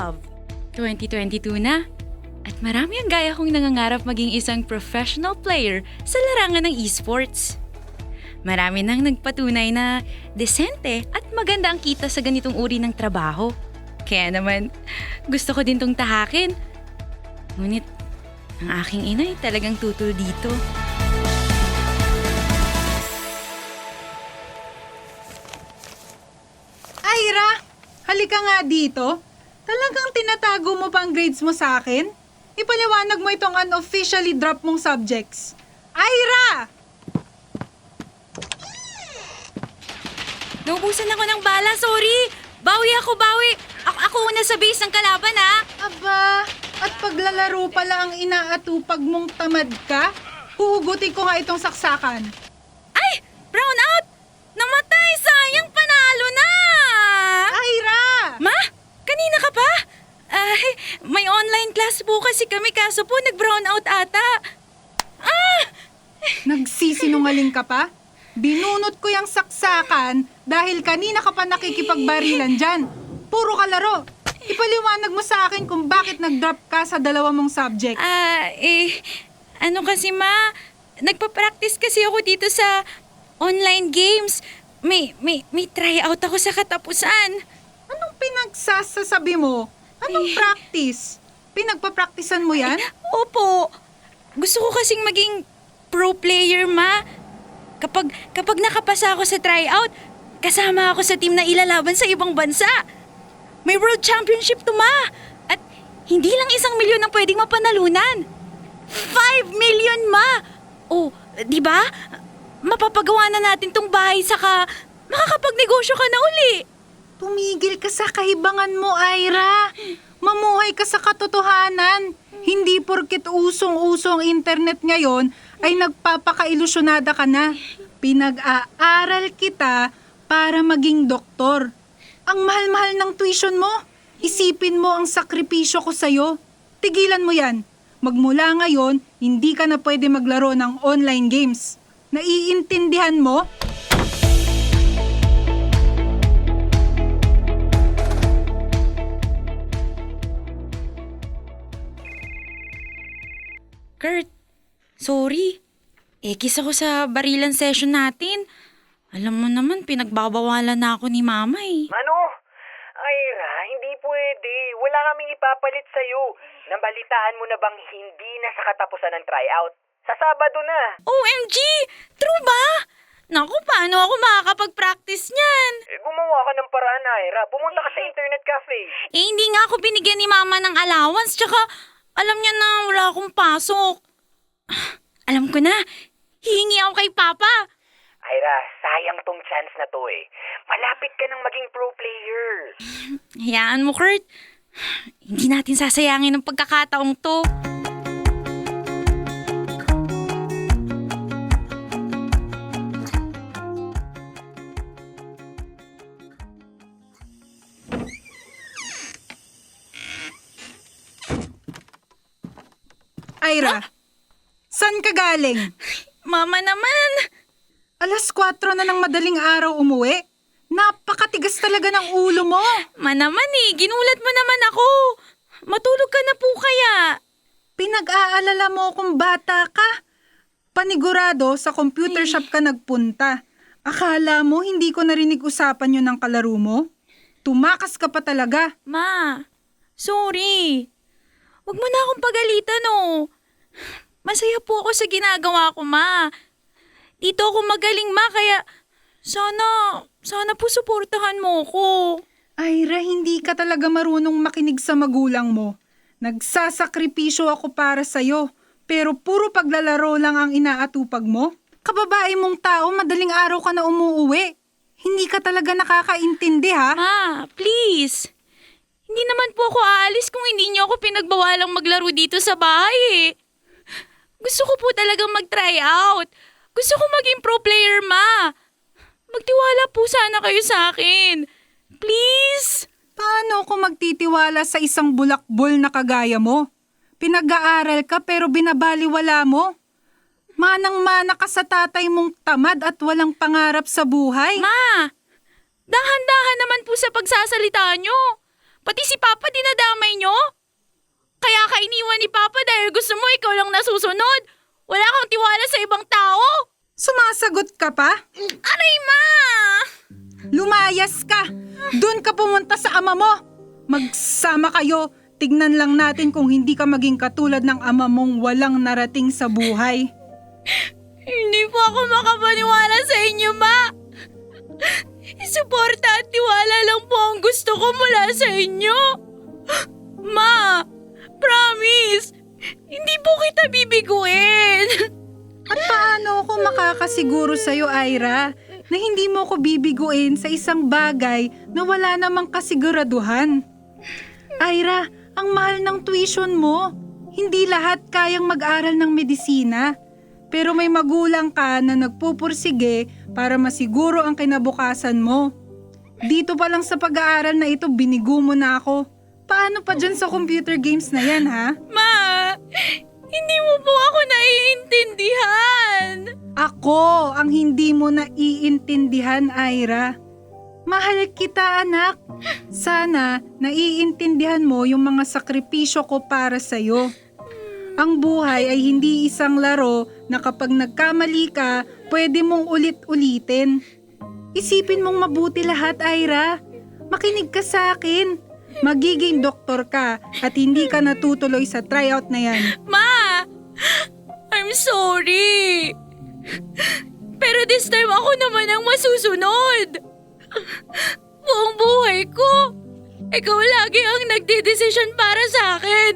love. 2022 na. At marami ang gaya kong nangangarap maging isang professional player sa larangan ng esports. Marami nang nagpatunay na desente at maganda ang kita sa ganitong uri ng trabaho. Kaya naman, gusto ko din tong tahakin. Ngunit, ang aking ina ay talagang tutol dito. Ira, halika nga dito. Talagang tinatago mo pa ang grades mo sa akin? Ipaliwanag mo itong unofficially drop mong subjects. Ira! Naubusan ako ng bala, sorry! Bawi ako, bawi! Ako, ako una sa base ng kalaban, ha? Aba, at paglalaro pala ang inaatupag mong tamad ka? Huhugutin ko nga itong saksakan. Ay! Brown out! Namatay! Sayang! Panalo na! Ira! Ma? Kanina ka pa? Ay, may online class po kasi kami kaso po nag-brown out ata. Ah! Nagsisinungaling ka pa? Binunot ko yung saksakan dahil kanina ka pa nakikipagbarilan dyan. Puro ka laro. Ipaliwanag mo sa akin kung bakit nag-drop ka sa dalawa mong subject. Ah, eh, ano kasi ma, nagpa-practice kasi ako dito sa online games. May, may, may tryout ako sa katapusan. Anong pinagsasasabi mo? Anong practice? Pinagpa-practicean mo yan? Opo. Gusto ko kasing maging pro player, ma. Kapag, kapag nakapasa ako sa tryout, kasama ako sa team na ilalaban sa ibang bansa. May world championship to, ma. At hindi lang isang milyon ang pwedeng mapanalunan. Five million, ma! Oh, di ba? Mapapagawa na natin tong bahay saka makakapagnegosyo ka na uli. Tumigil ka sa kahibangan mo, Ira. Mamuhay ka sa katotohanan. Hindi porket usong-usong internet ngayon ay nagpapakailusyonada ka na. Pinag-aaral kita para maging doktor. Ang mahal-mahal ng tuition mo. Isipin mo ang sakripisyo ko sa'yo. Tigilan mo yan. Magmula ngayon, hindi ka na pwede maglaro ng online games. Naiintindihan mo? Kurt, sorry. Ekis ako sa barilan session natin. Alam mo naman, pinagbabawalan na ako ni mama eh. Ano? Ira, hindi pwede. Wala kaming ipapalit sa'yo. Nabalitaan mo na bang hindi na sa katapusan ng tryout? Sa Sabado na. OMG! True ba? Naku, paano ako makakapag-practice niyan? Eh, gumawa ka ng paraan, Ira. Pumunta ka sa internet cafe. Eh, hindi nga ako binigyan ni mama ng allowance, tsaka alam niya na wala akong pasok. Ah, Alam ko na, hihingi ako kay papa. Ira, sayang tong chance na to eh. Malapit ka nang maging pro player. Hayaan mo, Kurt. Hindi natin sasayangin ang pagkakataong to. Ira, saan ka galing? Mama naman! Alas 4 na ng madaling araw umuwi? Napakatigas talaga ng ulo mo. Ma naman eh, ginulat mo naman ako. Matulog ka na po kaya. Pinag-aalala mo kung bata ka. Panigurado sa computer shop ka nagpunta. Akala mo hindi ko narinig usapan yun ng kalaro mo? Tumakas ka pa talaga. Ma, sorry. Huwag mo na akong pagalitan oh. Masaya po ako sa ginagawa ko, ma. Dito ako magaling, ma, kaya sana, sana po suportahan mo ko. Ira, hindi ka talaga marunong makinig sa magulang mo. Nagsasakripisyo ako para sa'yo, pero puro paglalaro lang ang inaatupag mo. Kababae mong tao, madaling araw ka na umuuwi. Hindi ka talaga nakakaintindi ha? Ma, please. Hindi naman po ako aalis kung hindi niyo ako pinagbawalang maglaro dito sa bahay eh. Gusto ko po talagang mag-try out. Gusto ko maging pro player, ma. Magtiwala po sana kayo sa akin. Please. Paano ako magtitiwala sa isang bulakbol na kagaya mo? Pinag-aaral ka pero binabaliwala mo. Manang-mana ka sa tatay mong tamad at walang pangarap sa buhay. Ma, dahan-dahan naman po sa pagsasalita nyo. Pati si Papa dinadamay nyo? Kaya ka iniwan ni Papa dahil gusto mo ikaw lang nasusunod? Wala kang tiwala sa ibang tao? Sumasagot ka pa? Aray, Ma! Lumayas ka! Doon ka pumunta sa ama mo! Magsama kayo! Tignan lang natin kung hindi ka maging katulad ng ama mong walang narating sa buhay. Hindi po ako makapaniwala sa inyo, Ma! Suporta at tiwala lang po ang gusto ko mula sa inyo. Ma! Promise! Hindi po kita bibiguin! At paano ako makakasiguro sa'yo, Ira, na hindi mo ko bibiguin sa isang bagay na wala namang kasiguraduhan? Ira, ang mahal ng tuition mo. Hindi lahat kayang mag-aral ng medisina. Pero may magulang ka na nagpupursige para masiguro ang kinabukasan mo. Dito pa lang sa pag-aaral na ito, binigo mo na ako. Paano pa dyan sa computer games na yan, ha? Ma! Hindi mo po ako naiintindihan! Ako ang hindi mo naiintindihan, Ira. Mahal kita, anak. Sana naiintindihan mo yung mga sakripisyo ko para sa'yo. Ang buhay ay hindi isang laro na kapag nagkamali ka, pwede mong ulit-ulitin. Isipin mong mabuti lahat, Ira. Makinig ka sa akin. Magiging doktor ka at hindi ka natutuloy sa tryout na yan. Ma! I'm sorry! Pero this time ako naman ang masusunod! Buong buhay ko, ikaw lagi ang nagdidesisyon para sa akin.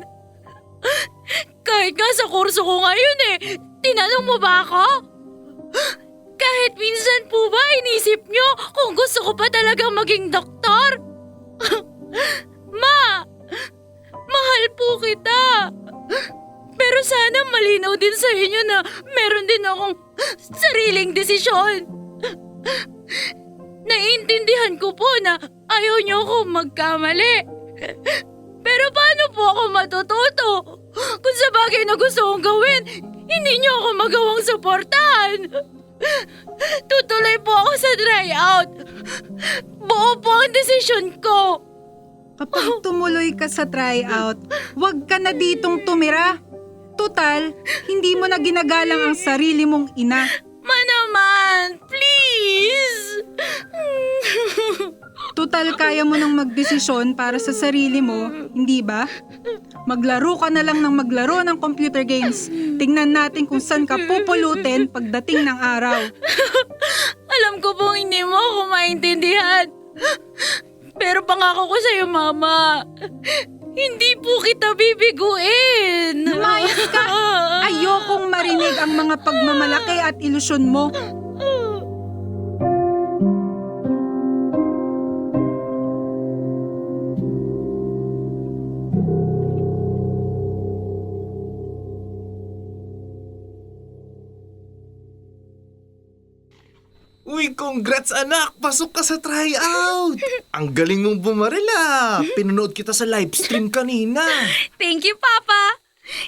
Kahit nga sa kurso ko ngayon eh, tinanong mo ba ako? Kahit minsan po ba inisip nyo kung gusto ko pa talagang maging doktor? Ma! Mahal po kita! Pero sana malinaw din sa inyo na meron din akong sariling desisyon. Naiintindihan ko po na ayaw niyo ako magkamali. Pero paano po ako matututo? Kung sa bagay na gusto kong gawin, hindi niyo ako magawang suportahan. Tutuloy po ako sa tryout. Buo po ang desisyon ko. Kapag tumuloy ka sa tryout, huwag ka na ditong tumira. Total, hindi mo na ginagalang ang sarili mong ina. Ma naman, please! Total, kaya mo nang magdesisyon para sa sarili mo, hindi ba? Maglaro ka na lang ng maglaro ng computer games. Tingnan natin kung saan ka pupulutin pagdating ng araw. Alam ko pong hindi mo ako maintindihan. Pero pangako ko sa'yo, Mama, hindi po kita bibiguin. Lumayas ka! Ayokong marinig ang mga pagmamalaki at ilusyon mo. Congrats anak! Pasok ka sa tryout! Ang galing mong bumaril ah! Pinanood kita sa live stream kanina. Thank you, Papa.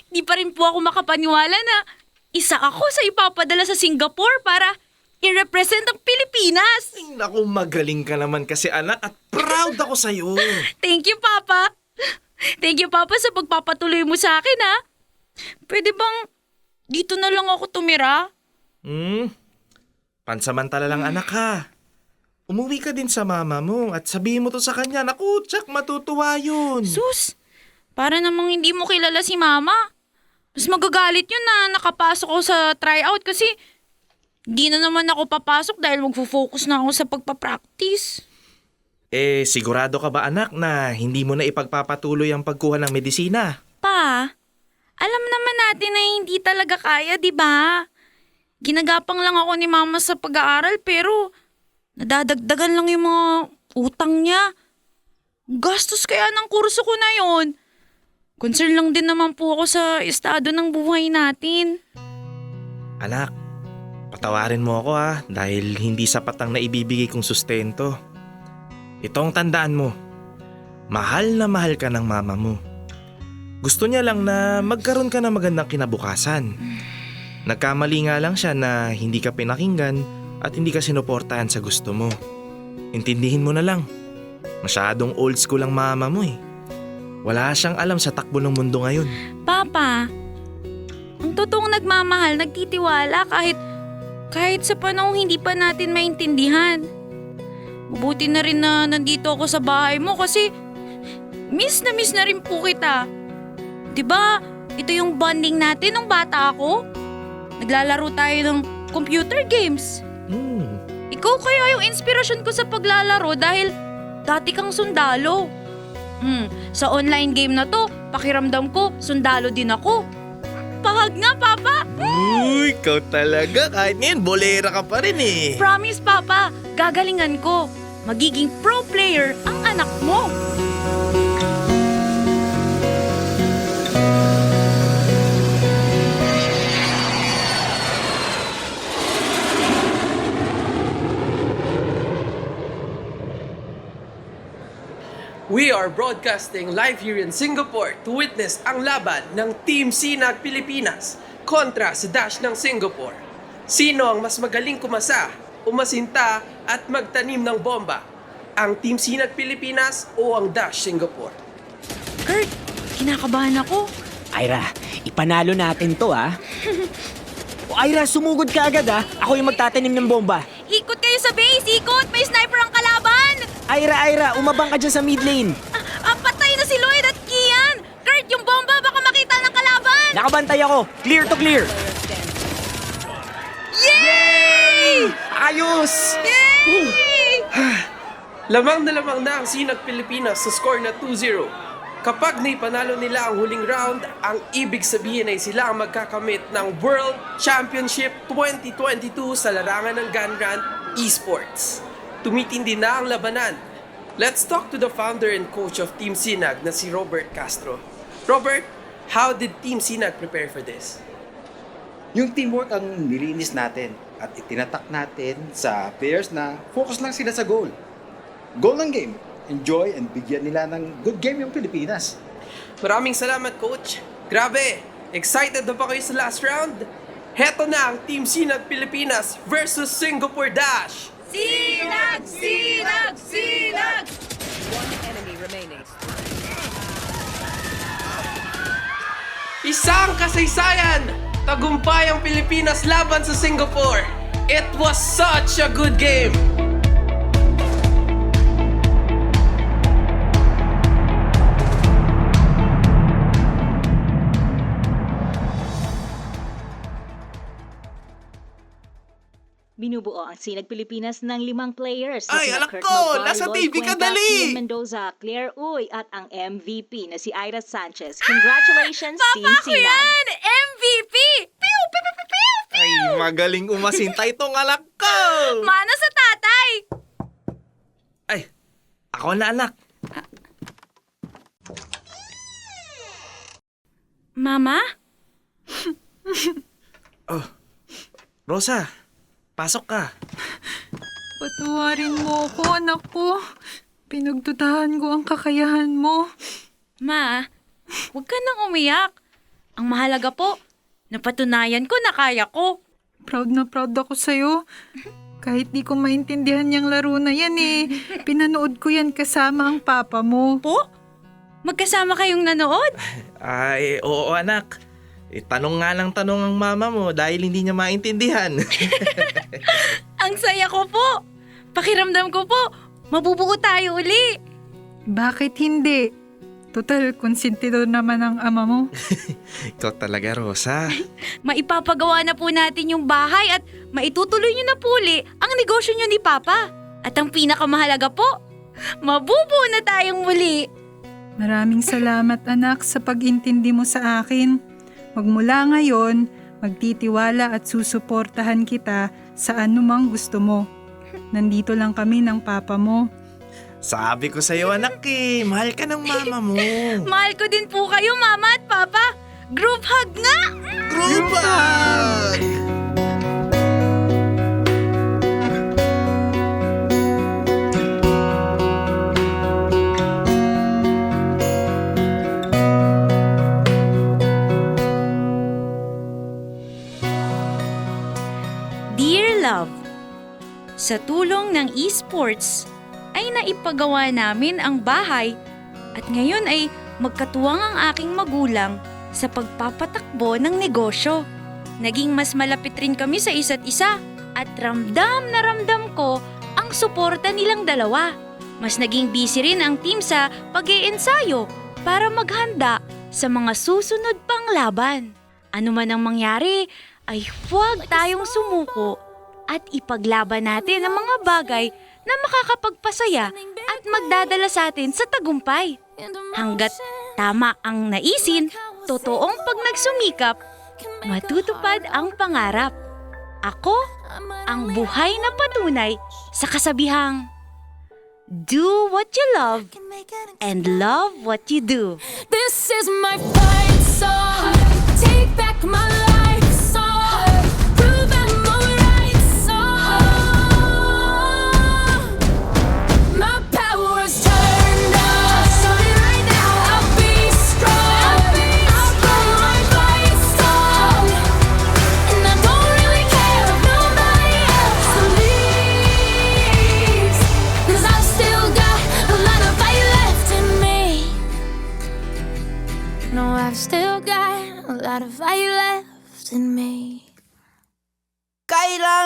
Di pa rin po ako makapaniwala na isa ako sa ipapadala sa Singapore para i-represent ang Pilipinas. Ay, Naku, magaling ka naman kasi anak at proud ako sa'yo. Thank you, Papa. Thank you, Papa, sa pagpapatuloy mo sa akin, ha? Pwede bang dito na lang ako tumira? Hmm? Pansamantala lang anak ha. Umuwi ka din sa mama mo at sabihin mo to sa kanya. Naku, tsak, matutuwa yun. Sus, para namang hindi mo kilala si Mama. Mas magagalit yun na nakapasok ako sa tryout kasi di na naman ako papasok dahil magfo-focus na ako sa pagpapractice. Eh, sigurado ka ba anak na hindi mo na ipagpapatuloy ang pagkuha ng medisina? Pa, alam naman natin na hindi talaga kaya, di ba? Ginagapang lang ako ni Mama sa pag-aaral pero nadadagdagan lang yung mga utang niya. Gastos kaya ng kurso ko na yon. Concern lang din naman po ako sa estado ng buhay natin. Anak, patawarin mo ako ha dahil hindi sapat ang naibibigay kong sustento. Ito ang tandaan mo. Mahal na mahal ka ng mama mo. Gusto niya lang na magkaroon ka ng magandang kinabukasan. Nagkamali nga lang siya na hindi ka pinakinggan at hindi ka sinuportahan sa gusto mo. Intindihin mo na lang. Masyadong old school ang mama mo eh. Wala siyang alam sa takbo ng mundo ngayon. Papa, ang totoong nagmamahal, nagtitiwala kahit kahit sa panahong hindi pa natin maintindihan. Mabuti na rin na nandito ako sa bahay mo kasi miss na miss na rin po kita. 'Di ba? Ito yung bonding natin nung bata ako. Naglalaro tayo ng computer games. Hmm, Ikaw kaya yung inspirasyon ko sa paglalaro dahil dati kang sundalo. Hmm, sa online game na to, pakiramdam ko, sundalo din ako. Pahag nga, Papa! Uy, ikaw talaga. Kahit ngayon, bolera ka pa rin eh. Promise, Papa, gagalingan ko. Magiging pro player ang anak mo. We are broadcasting live here in Singapore to witness ang laban ng Team Sinag Pilipinas kontra sa Dash ng Singapore. Sino ang mas magaling kumasa, umasinta at magtanim ng bomba? Ang Team Sinag Pilipinas o ang Dash Singapore? Kurt, kinakabahan ako. Ira, ipanalo natin to ah. o Ira, sumugod ka agad ah. Ako yung magtatanim ng bomba. Ikot kayo sa base, ikot! May sniper ang kalaban! Ira, Ira, umabang ka dyan sa mid lane. Ah, ah, patay na si Lloyd at Kian! Kurt, yung bomba baka makita ng kalaban! Nakabantay ako. Clear to clear. Yay! Ayos! Yay! Lamang na lamang na ang Sinag Pilipinas sa score na 2-0. Kapag naipanalo nila ang huling round, ang ibig sabihin ay sila ang magkakamit ng World Championship 2022 sa larangan ng Ganran Esports. Tumitindi na ang labanan. Let's talk to the founder and coach of Team Sinag na si Robert Castro. Robert, how did Team Sinag prepare for this? Yung teamwork ang nilinis natin at itinatak natin sa players na focus lang sila sa goal. Goal ng game. Enjoy and bigyan nila ng good game yung Pilipinas. Maraming salamat, Coach. Grabe! Excited na ba kayo sa last round? Heto na ang Team Sinag Pilipinas versus Singapore Dash! Sinag! Sinag! Sinag! Isang kasaysayan! Tagumpay ang Pilipinas laban sa Singapore! It was such a good game! Binubuo ang Sinag Pilipinas ng limang players. Ay, sina Kurt ko! Nasa Lloyd TV ka, Cuenca, dali! Ian Mendoza, Claire Uy, at ang MVP na si Ira Sanchez. Congratulations, Team Papa ko Sinag! yan! MVP! Pew! Pew! Pew! Pew! Pew! Ay, magaling umasinta itong anak ko. Mana sa tatay! Ay, ako na anak. Mama? Rosa, pasok ka. Patawarin mo ako, anak ko. Pinagdudahan ko ang kakayahan mo. Ma, huwag ka nang umiyak. Ang mahalaga po, napatunayan ko na kaya ko. Proud na proud ako sa'yo. Kahit di ko maintindihan yung laro na yan eh. Pinanood ko yan kasama ang papa mo. Po? Magkasama kayong nanood? Ay, oo anak. Eh, tanong nga lang tanong ang mama mo dahil hindi niya maintindihan. Ang saya ko po. Pakiramdam ko po, mabubuo tayo uli. Bakit hindi? Total, konsentido naman ang ama mo. Ikaw talaga, Rosa. Maipapagawa na po natin yung bahay at maitutuloy niyo na po uli ang negosyo niyo ni Papa. At ang pinakamahalaga po, mabubuo na tayong muli. Maraming salamat anak sa pag-intindi mo sa akin. Magmula ngayon, magtitiwala at susuportahan kita sa anumang gusto mo. Nandito lang kami ng papa mo. Sabi ko sa'yo, anak eh. Mahal ka ng mama mo. Mahal ko din po kayo, Mama at Papa. Group hug nga! Group hug! Sa tulong ng esports ay naipagawa namin ang bahay at ngayon ay magkatuwang ang aking magulang sa pagpapatakbo ng negosyo. Naging mas malapit rin kami sa isa't isa at ramdam na ramdam ko ang suporta nilang dalawa. Mas naging busy rin ang team sa pag ensayo para maghanda sa mga susunod pang laban. Ano man ang mangyari, ay huwag tayong sumuko at ipaglaban natin ang mga bagay na makakapagpasaya at magdadala sa atin sa tagumpay. Hanggat tama ang naisin, totoong pag nagsumikap, matutupad ang pangarap. Ako, ang buhay na patunay sa kasabihang, Do what you love and love what you do. This is my fight song. Take back my life